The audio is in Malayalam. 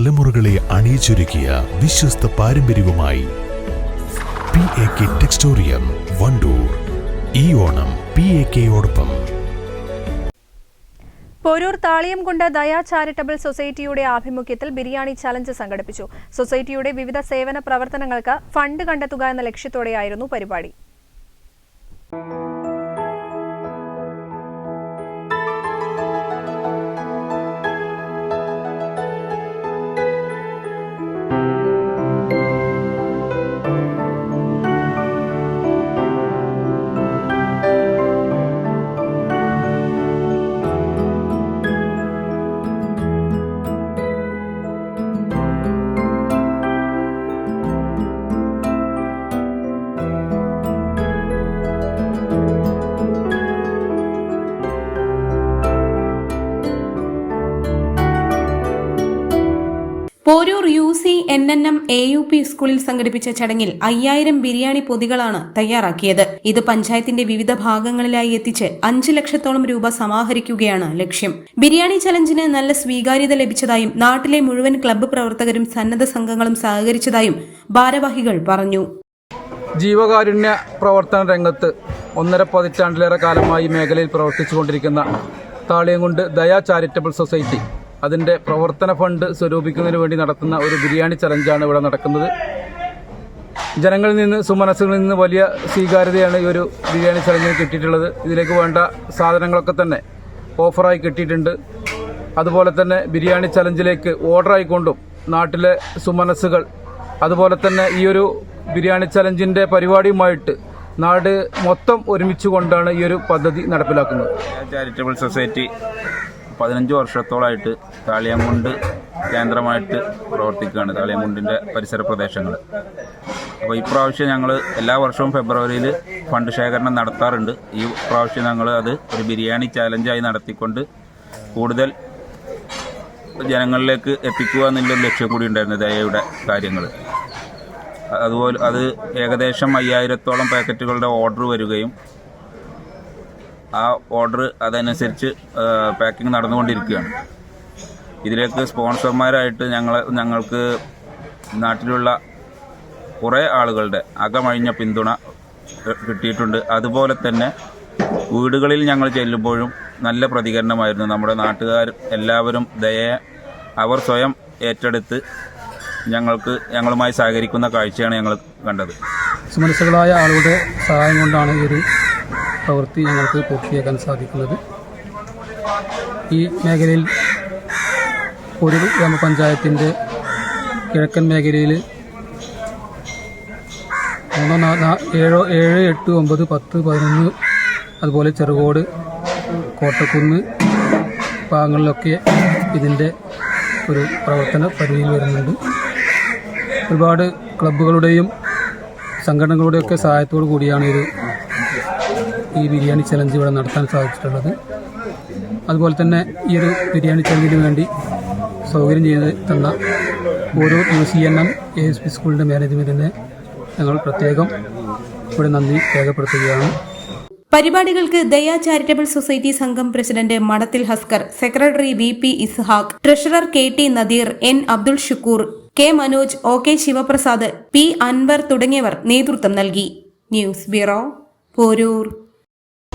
തലമുറകളെ അണിയിച്ചൊരുക്കിയ വിശ്വസ്ത പാരമ്പര്യവുമായി P A K textorium Wandoor ഈ ഓണം പി എ കെയോടൊപ്പം പോരൂർ താളിയംകുണ്ട് ദയാ ചാരിറ്റബിൾ സൊസൈറ്റിയുടെ ആഭിമുഖ്യത്തിൽ ബിരിയാണി ചലഞ്ച് സംഘടിപ്പിച്ചു. സൊസൈറ്റിയുടെ വിവിധ സേവന പ്രവർത്തനങ്ങൾക്ക് ഫണ്ട് കണ്ടെത്തുക എന്ന ലക്ഷ്യത്തോടെയായിരുന്നു പരിപാടി. U C N N M A U P സ്കൂളിൽ സംഘടിപ്പിച്ച ചടങ്ങിൽ അയ്യായിരം ബിരിയാണി പൊതികളാണ് തയ്യാറാക്കിയത്. ഇത് പഞ്ചായത്തിന്റെ വിവിധ ഭാഗങ്ങളിലായി എത്തിച്ച് അഞ്ച് ലക്ഷത്തോളം രൂപ സമാഹരിക്കുകയാണ് ലക്ഷ്യം. ബിരിയാണി ചലഞ്ചിന് നല്ല സ്വീകാര്യത ലഭിച്ചതായും നാട്ടിലെ മുഴുവൻ ക്ലബ്ബ് പ്രവർത്തകരും സന്നദ്ധ സംഘങ്ങളും സഹകരിച്ചതായും ഭാരവാഹികൾ പറഞ്ഞു. ജീവകാരുണ്യ പ്രവർത്തന രംഗത്ത് ഒന്നര പതിറ്റാണ്ടിലേറെ കാലമായി മേഖലയിൽ പ്രവർത്തിച്ചുകൊണ്ടിരിക്കുന്ന താളിയംകുണ്ട് ദയാ ചാരിറ്റബിൾ സൊസൈറ്റി അതിന്റെ പ്രവർത്തന ഫണ്ട് സ്വരൂപിക്കുന്നതിന് വേണ്ടി നടത്തുന്ന ഒരു ബിരിയാണി ചലഞ്ചാണ് ഇവിടെ നടക്കുന്നത്. ജനങ്ങളിൽ നിന്ന് സുമനസ്സുകളിൽ നിന്ന് വലിയ സ്വീകാര്യതയാണ് ഈ ഒരു ബിരിയാണി ചലഞ്ചിന് കിട്ടിയിട്ടുള്ളത്. ഇതിലേക്ക് വേണ്ട സാധനങ്ങളൊക്കെ തന്നെ ഓഫറായി കിട്ടിയിട്ടുണ്ട്. അതുപോലെ തന്നെ ബിരിയാണി ചലഞ്ചിലേക്ക് ഓർഡറായിക്കൊണ്ടും നാട്ടിലെ സുമനസ്സുകൾ അതുപോലെ തന്നെ ഈ ഒരു ബിരിയാണി ചലഞ്ചിന്റെ പരിപാടിയുമായിട്ട് നാട് മൊത്തം ഒരുമിച്ച് കൊണ്ടാണ് ഈ ഒരു പദ്ധതി നടപ്പിലാക്കുന്നത്. ചാരിറ്റബിൾ സൊസൈറ്റി പതിനഞ്ച് വർഷത്തോളമായിട്ട് താളിയംകുണ്ട് കേന്ദ്രമായിട്ട് പ്രവർത്തിക്കുകയാണ് താളിയംകുണ്ടിന്റെ പരിസര പ്രദേശങ്ങൾ. അപ്പോൾ ഇപ്രാവശ്യം ഞങ്ങൾ എല്ലാ വർഷവും ഫെബ്രുവരിയിൽ ഫണ്ട് ശേഖരണം നടത്താറുണ്ട്. ഈ പ്രാവശ്യം ഞങ്ങൾ അത് ഒരു ബിരിയാണി ചാലഞ്ചായി നടത്തിക്കൊണ്ട് കൂടുതൽ ജനങ്ങളിലേക്ക് എത്തിക്കുക എന്നുള്ളൊരു ലക്ഷ്യം കൂടി ഉണ്ടായിരുന്നു ദയയുടെ കാര്യങ്ങൾ അതുപോലെ അത് ഏകദേശം അയ്യായിരത്തോളം പാക്കറ്റുകളുടെ ഓർഡർ വരികയും ആ ഓർഡർ അതനുസരിച്ച് പാക്കിംഗ് നടന്നുകൊണ്ടിരിക്കുകയാണ്. ഇതിലേക്ക് സ്പോൺസർമാരായിട്ട് ഞങ്ങൾ ഞങ്ങൾക്ക് നാട്ടിലുള്ള കുറേ ആളുകളുടെ അകമഴിഞ്ഞ പിന്തുണ കിട്ടിയിട്ടുണ്ട്. അതുപോലെ തന്നെ വീടുകളിൽ ഞങ്ങൾ ചെല്ലുമ്പോഴും നല്ല പ്രതികരണമായിരുന്നു. നമ്മുടെ നാട്ടുകാർ എല്ലാവരും ദയയെ അവർ സ്വയം ഏറ്റെടുത്ത് ഞങ്ങൾക്ക് ഞങ്ങളുമായി സഹകരിക്കുന്ന കാഴ്ചയാണ് ഞങ്ങൾ കണ്ടത്. സുമനസ്സുകളായ ആളുകളുടെ സഹായം കൊണ്ടാണ് ഈ ഒരു പ്രവൃത്തി ഞങ്ങൾക്ക് പൂർത്തിയാക്കാൻ സാധിക്കുന്നത്. ഈ മേഖലയിൽ ഒരു ഗ്രാമപഞ്ചായത്തിന്റെ കിഴക്കൻ മേഖലയിൽ മൂന്നോ നാ- ഏഴോ ഏഴ് എട്ട് ഒമ്പത് പത്ത് പതിനൊന്ന് അതുപോലെ ചെറുകോട് കോട്ടക്കുന്ന് ഭാഗങ്ങളിലൊക്കെ ഇതിന്റെ ഒരു പ്രവർത്തന പരിധിയിൽ വരുന്നുണ്ട്. ഒരുപാട് ക്ലബ്ബുകളുടെയും സംഘടനകളുടെയൊക്കെ സഹായത്തോടു കൂടിയാണ് ഇത് ഈ ബിരിയാണി ചലഞ്ച് ഇവിടെ നടത്താൻ സാധിച്ചിട്ടുള്ളത്. അതുപോലെ തന്നെ ഈ ഒരു ബിരിയാണി ചലഞ്ചിന് വേണ്ടി സൗകര്യം ചെയ്ത് തന്ന ഓരോ U C N M A S P സ്കൂളിന്റെ മാനേജ്മെന്റിനെ ഞങ്ങൾ പ്രത്യേകം ഇവിടെ നന്ദി രേഖപ്പെടുത്തുകയാണ്. പരിപാടികൾക്ക് ദയാ ചാരിറ്റബിൾ സൊസൈറ്റി സംഘം president Madathil Haskar secretary V P Ishaq treasurer K T Nadeer N Abdul Shukoor K Manoj O K Sivaprasad P Anwar തുടങ്ങിയവർ നേതൃത്വം നൽകി. News bureau Poroor.